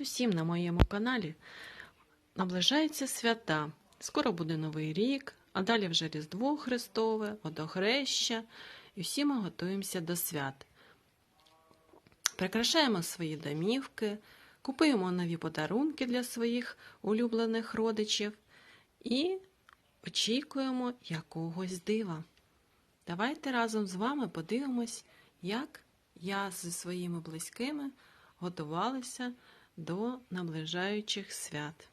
Усім на моєму каналі наближаються свята. Скоро буде Новий рік, а далі вже Різдво Христове, Водохреща, і всі ми готуємося до свят. Прикрашаємо свої домівки, купуємо нові подарунки для своїх улюблених родичів і очікуємо якогось дива. Давайте разом з вами подивимось, як я зі своїми близькими готувалася до наближаючих свят.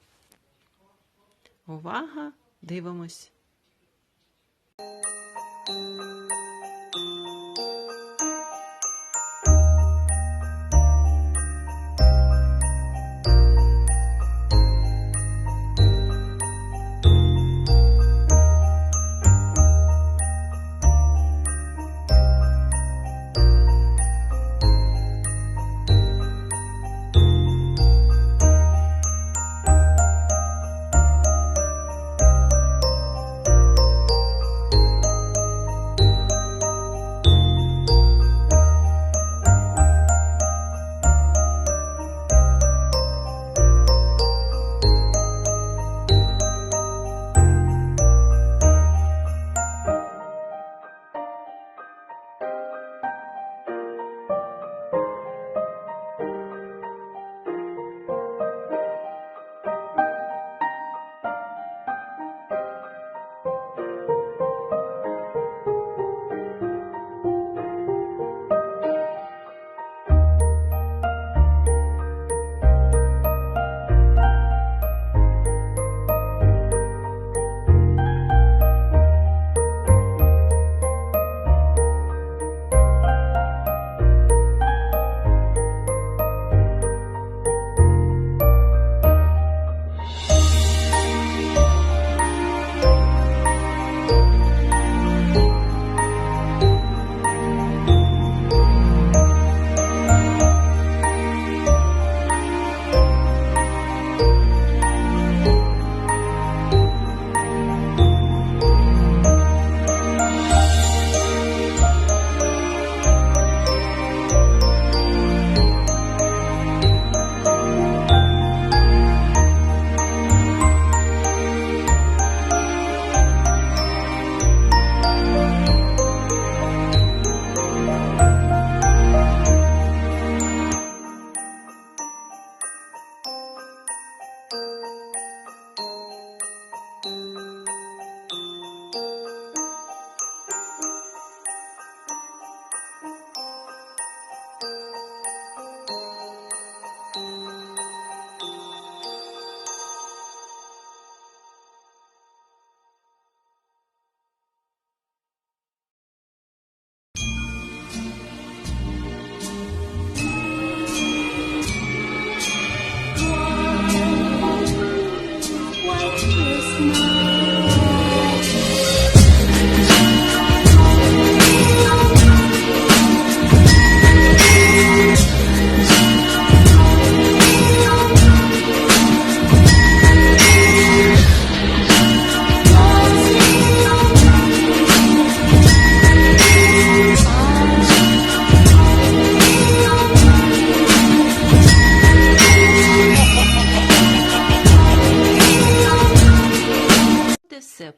Увага! Дивимось!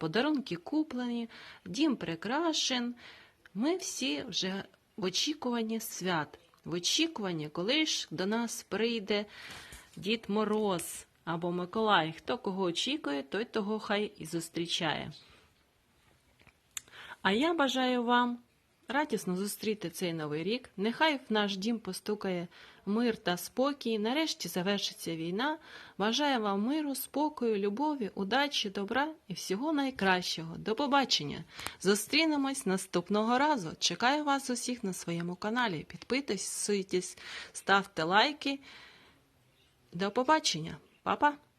Подарунки куплені, дім прикрашен. Ми всі вже в очікуванні свят, в очікуванні, коли ж до нас прийде Дід Мороз або Миколай. Хто кого очікує, той того хай і зустрічає. А я бажаю вам радісно зустріти цей новий рік. Нехай в наш дім постукає мир та спокій. Нарешті завершиться війна. Бажаю вам миру, спокою, любові, удачі, добра і всього найкращого. До побачення! Зустрінемось наступного разу. Чекаю вас усіх на своєму каналі. Підписуйтесь, ставте лайки. До побачення, Па-па!